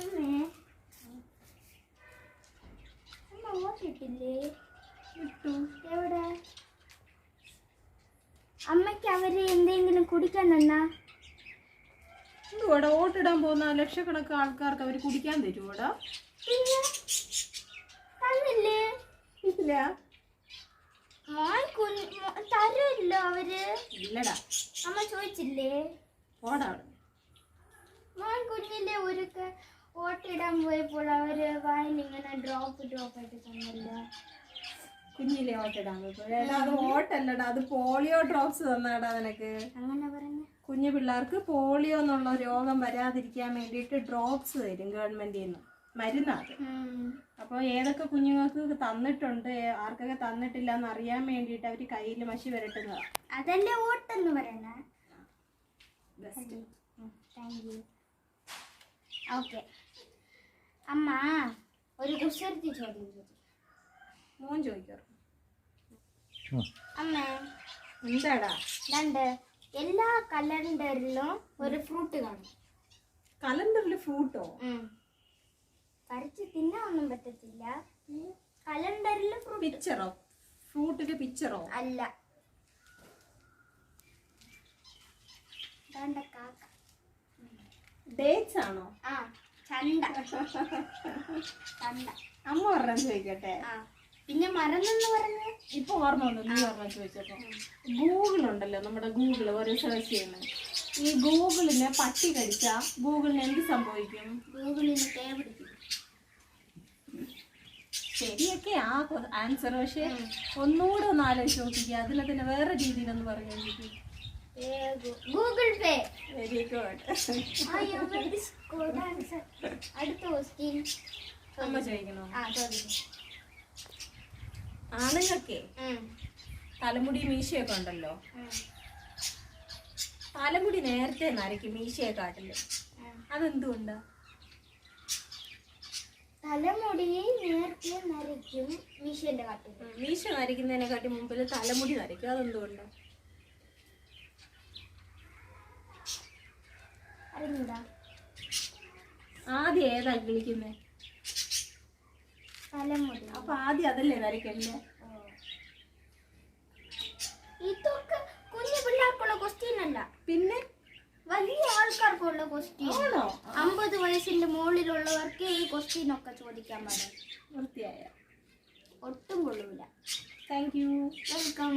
അമ്മേ. അമ്മ ഓട്ടിട്ടില്ലേ ഇട്ടു. എവിടെ? അമ്മയ്ക്ക് അവർ എന്തെങ്കിലും കുടിക്കാൻ തന്നാ? എന്തുവാടാ? വോട്ടിടാൻ പോകുന്ന ലക്ഷക്കണക്ക് ആൾക്കാർക്ക് അവർ കുടിക്കാൻ തരുവോടാ? തന്നില്ലേ? ഇല്ല. മോൻ തരുമല്ലോ അവർ. ഇല്ലടാ. അമ്മ ചോദിച്ചില്ലേ? മോൻ ഒരുക്ക് ഓട്ടിടാൻ പോയപ്പോൾ അവർ വായിൽ ഇങ്ങനെ ഡ്രോപ്പ് ഡ്രോപ്പ് ആയിട്ട് തന്നല്ലോ. കുഞ്ഞിലെ ഓട്ടിടാൻ പോയപ്പോ എടാ അത് വോട്ടല്ലടാ അത് പോളിയോ ഡ്രോപ്സ് തന്നാടാ നിനക്ക്. അങ്ങനെ പറഞ്ഞു. കുഞ്ഞു പിള്ളേർക്ക് പോളിയോ എന്നുള്ള രോഗം വരാതിരിക്കാൻ വേണ്ടിയിട്ട് ഡ്രോപ്സ് തരും ഗവൺമെന്റിൽ നിന്ന്. മരുന്നാണ് അപ്പോൾ ഏതൊക്കെ കുഞ്ഞുങ്ങൾക്ക് തന്നിട്ടുണ്ട് ആർക്കൊക്കെ തന്നിട്ടില്ല എന്ന് അറിയാൻ വേണ്ടിയിട്ട് അവർ കയ്യിൽ മഷി വരട്ടുന്നതാണ് അതല്ലേ ഓട്ടെന്ന് പറയണേ ബെസ്റ്റ് താങ്ക് യു ഓക്കെ. അമ്മ ഒരു കുസൃതി ചോദ്യം ചോദിച്ചു മോൻ ചോദിക്കാറ്. അമ്മ എന്താടാ? രണ്ട് എല്ലാ കലണ്ടറിലും ഒരു ഫ്രൂട്ട് കാണും. കലണ്ടറിൽ ഫ്രൂട്ടോ. പറിച്ച് തിന്നാനൊന്നും പറ്റത്തില്ല. കലണ്ടറിൽ പിക്ചറോ? ഫ്രൂട്ടിന്റെ പിക്ചറോ? അല്ല. കാക്ക. ഡേറ്റ്സ് ആണോ? ആ ചണ്ട. ചണ്ട. അമ്മ പറഞ്ഞ ചോദിക്കട്ടെ? പിന്നെ മറന്നെന്ന് പറഞ്ഞു? ഇപ്പൊ ഓർമ്മ വന്നു നീ ഓർമ്മ ചോദിച്ചപ്പോ. ഗൂഗിൾ ഉണ്ടല്ലോ നമ്മുടെ ഗൂഗിൾ ഓരോ സെർച്ച് ചെയ്യുന്നത്. ഈ ഗൂഗിളിനെ പട്ടി കടിച്ച ഗൂഗിളിന് എന്ത് സംഭവിക്കും? ഗൂഗിളിന് പിടിക്കും. ശരിയൊക്കെ ആ ആൻസർ പക്ഷെ ഒന്നുകൂടെ ഒന്ന് ആലോചിച്ച് നോക്കിക്കുക അതിനെ തന്നെ വേറെ രീതിയിലൊന്ന് പറഞ്ഞു ഗൂഗിൾ പേ വെരി ഗുഡ്. അടുത്ത ക്വസ്റ്റ്യൻ അമ്മ ചോദിക്കണോ? ആ ചോദിക്കും. ആണുങ്ങൾക്ക്. തലമുടി മീശയൊക്കെ ഉണ്ടല്ലോ. തലമുടി നേരത്തെ നരയ്ക്കും മീശയെ കാട്ടിൽ. അതെന്തുകൊണ്ടാ? തലമുടി നേരത്തെ നരയ്ക്കും മീശന്റെ കാട്ടിൽ മീശ നരയ്ക്കുന്നതിനെക്കാട്ടി മുമ്പിൽ തലമുടി നരയ്ക്കും. അതെന്തുകൊണ്ടാ? ആദ്യം ഏതാ വിളിക്കുന്നേ? തലമുടി. അപ്പൊ ആദ്യം അതല്ലേ വരയ്ക്കല്ലേ ഓ. ഇതൊക്കെ കുഞ്ഞു പിള്ളേർക്കുള്ള ക്വസ്റ്റ്യൻ അല്ല. പിന്നെ? വലിയ ആൾക്കാർക്കുള്ള ക്വസ്റ്റ്യൻ ആണോ? അമ്പത് വയസ്സിന്റെ മുകളിലുള്ളവർക്ക് ഈ ക്വസ്റ്റ്യൻ ഒക്കെ ചോദിക്കാൻ പാടില്ല വൃത്തിയായ? ഒട്ടും കൊള്ളൂല. Thank you welcome